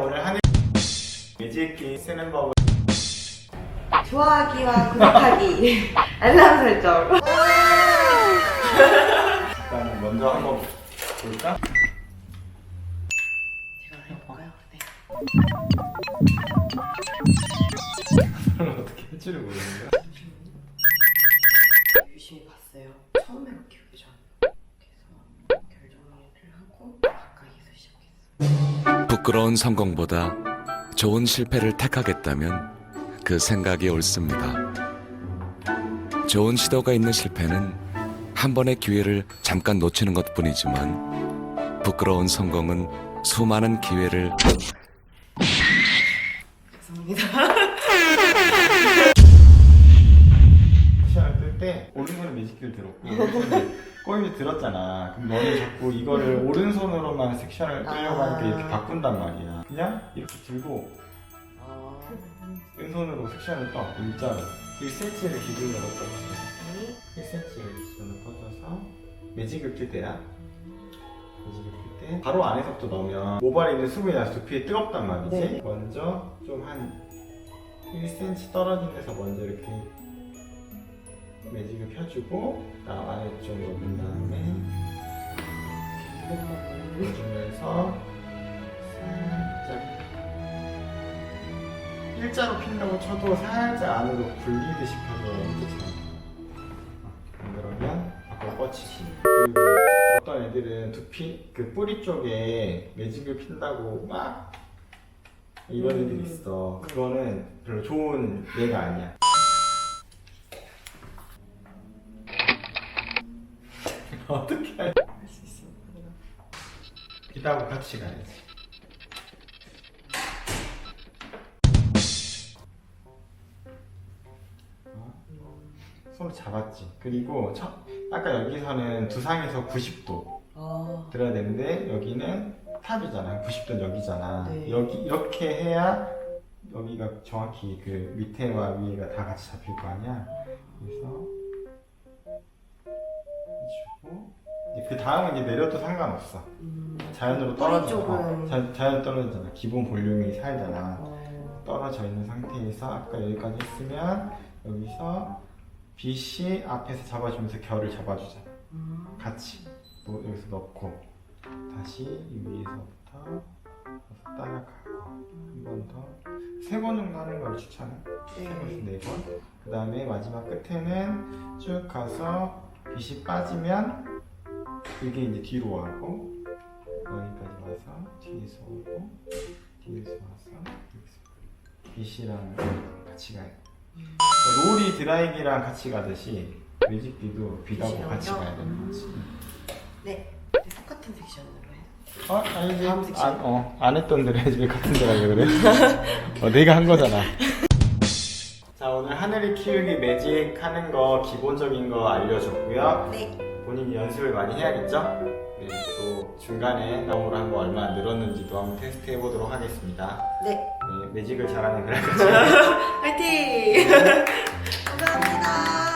오늘 하늘 매직키 쓰는 법을 좋아하기와 구독하기, 알람 설정. 일단 먼저 한번 볼까? 제가 해볼까요? 네. 어떻게 할 줄을 모르는데 유심히 봤어요. 처음에 키우기 전. 그 부끄러운 성공보다 좋은 실패를 택하겠다면 그 생각이 옳습니다. 좋은 시도가 있는 실패는 한 번의 기회를 잠깐 놓치는 것 뿐이지만 부끄러운 성공은 수많은 기회를 죄송합니다. 매직키를 들었고 꼬임이 들었잖아. 그럼 너는 자꾸 이거를 오른손으로만 섹션을 뜨려고 아. 하니까 이렇게 바꾼단 말이야. 그냥 이렇게 들고 어, 왼손으로 섹션을 떠 일자로. 1cm를 기준으로 떠봤어 1cm를 기준으로 떠줘서 매직을 낄 때야? 매직을 낄 때. 바로 안에서부터 넣으면 모발에 있는 수분이 나서 두피에 뜨겁단 말이지? 네. 먼저 좀 한 1cm 떨어진 데서 먼저 이렇게 매직을 펴주고 안에 좀 넣은 다음에 넣어주면서 살짝 일자로 핀다고 쳐도 살짝 안으로 굴리듯이 펴서 안 그러면 앞으로 뻗치기 그리고 어떤 애들은 두피 그 뿌리 쪽에 매직을 핀다고 막 이런 애들이 있어. 그거는 별로 좋은 예가 아니야 어떻게 할 할수 있어. 기다하고 같이 가야지 어? 손을 잡았지 그리고 첫, 아까 여기서는 두상에서 90도 아, 들어야 되는데 여기는 탑이잖아 90도는 여기잖아 네. 여기 이렇게 해야 여기가 정확히 그 밑에와 위에가 다 같이 잡힐 거 아니야 그래서 그 다음은 이제 내려도 상관없어. 음, 자연으로 떨어져. 쪽은- 자, 자연 떨어지잖아. 기본 볼륨이 살잖아. 어, 떨어져 있는 상태에서 아까 여기까지 했으면 여기서 빛이 앞에서 잡아주면서 결을 잡아주잖아 음, 같이. 뭐 여기서 넣고 다시 이 위에서부터 따라가고 한 번 더. 세 번 정도 하는 걸 추천해. 세 번에서 네. 네번 그 다음에 마지막 끝에는 쭉 가서 빛이 빠지면 이게 이제 뒤로 와고 여기까지 와서 뒤에서 오고 뒤에서 와서 여기서 빛이랑 같이 가요 롤이 드라이기랑 같이 가듯이 빛하고 빛이랑요? 같이 가야 되는 거지 네. 똑같은 섹션으로 해. 어? 아니지 다음 섹션. 안, 어, 안 했던 대로 해야지 왜 같은 데라 그래 어, 내가 한 거잖아 자 오늘 하늘이 키우기 매직 하는 거 기본적인 거 알려줬고요 네. 본인이 연습을 많이 해야겠죠? 네, 또 중간에 나무로 한번 얼마나 늘었는지도 한번 테스트 해보도록 하겠습니다 네. 네, 매직을 잘하는 그래가지고 화이팅! 감사합니다.